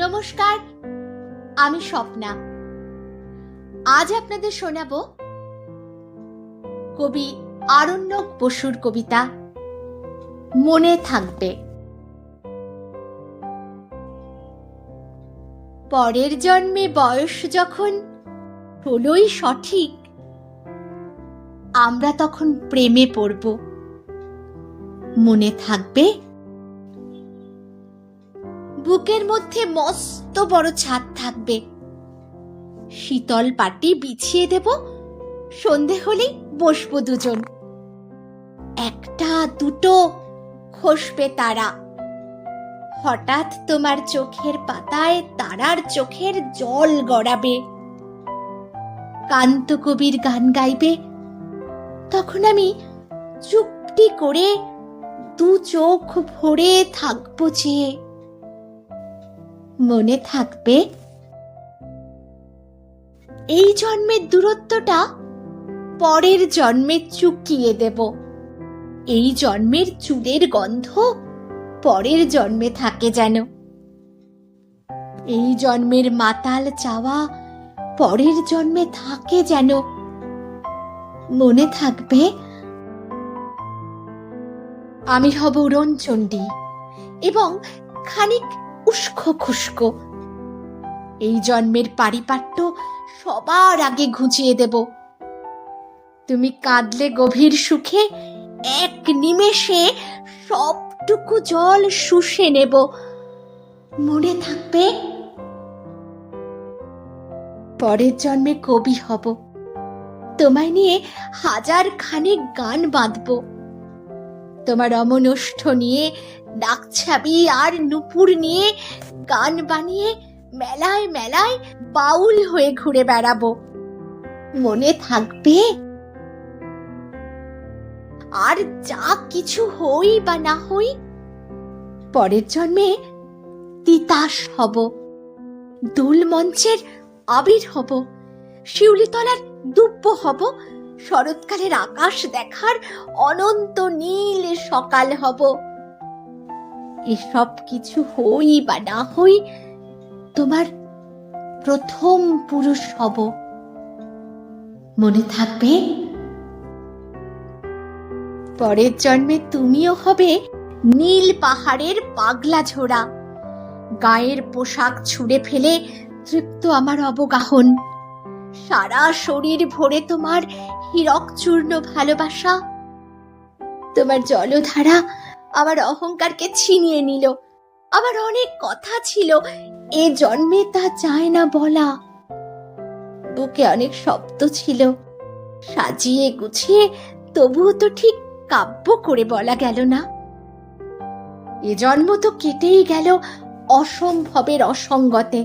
নমস্কার, আমি স্বপ্না। আজ আপনাদের শোনাব কবি আরণ্যক বসুর কবিতা, মনে থাকবে। পরের জন্মে বয়স যখন হলোই সঠিক, আমরা তখন প্রেমে পড়ব। মনে থাকবে বুকের মধ্যে মস্ত বড় ছাদ থাকবে। শীতল পাটি বিছিয়ে দেব, সন্ধে হলেই বসবো দুজন। একটা, দুটো খসবে তারা। হঠাৎ তোমার চোখের পাতায় তারার চোখের জল গড়াবে। কান্ত কবির গান গাইবে। তখন আমি চুপটি করে দু চোখ ভরে থাকব চেয়ে মনে থাকবে? এই জন্মের দূরত্বটা পরের জন্মে চুকিয়ে দেব। এই জন্মের চুলের গন্ধ পরের জন্মে থাকে যেন। এই জন্মের মাতাল চাওয়া পরের জন্মে থাকে যেন। মনে থাকবে? আমি হব উড়নচণ্ডী এবং খানিক উস্কো খুস্কো। এই জন্মের পারিপাট্য সবার আগে ঘুচিয়ে দেব। তুমি কাঁদলে গভীর সুখে, এক নিমেষে সবটুকু জল শুষে নেব। মনে থাকবে, পরের জন্মে কবি হব। তোমায় নিয়ে হাজার খানেক গান বাঁধব। তোমার অমনষ্ঠ নিয়ে ডাকছাবি আর নুপুর নিয়ে গান বানিয়ে মেলায় মেলায় বাউল হয়ে ঘুরে বেড়াবো। মনে থাকবে? আর যা কিছু হই বা না হই, পরের জন্মে তিতাস হব। দুল মঞ্চের আবির হব। শিউলিতলার দুব্য হব। শরৎকালের আকাশ দেখার অনন্ত নীল সকাল হব। এসব কিছু হই বা না হই, তোমার প্রথম পুরুষ হব। মনে থাকবে? পরের জন্মে তুমিও হবে নীল পাহাড়ের পাগলা ঝোড়া। গায়ের পোশাক ছুঁড়ে ফেলে তৃপ্ত আমার অবগাহন। সারা শরীর ভরে তোমার হীরক চূর্ণ ভালোবাসা। তোমার জলধারা আমার অহংকারকে ছিনিয়ে নিল। আমার অনেক কথা ছিল, এ জন্মে তা চায় না বলা। বুকে অনেক শব্দ ছিল। সাজিয়ে গুছিয়ে তবুও তো ঠিক কাব্য করে বলা গেল না। এ জন্ম তো কেটেই গেল অসম্ভবের অসঙ্গতে।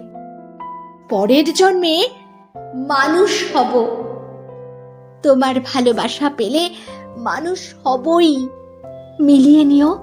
পরের জন্মে মানুষ হব। তোমার ভালোবাসা পেলে মানুষ হবই। মিলিয়ে নিও।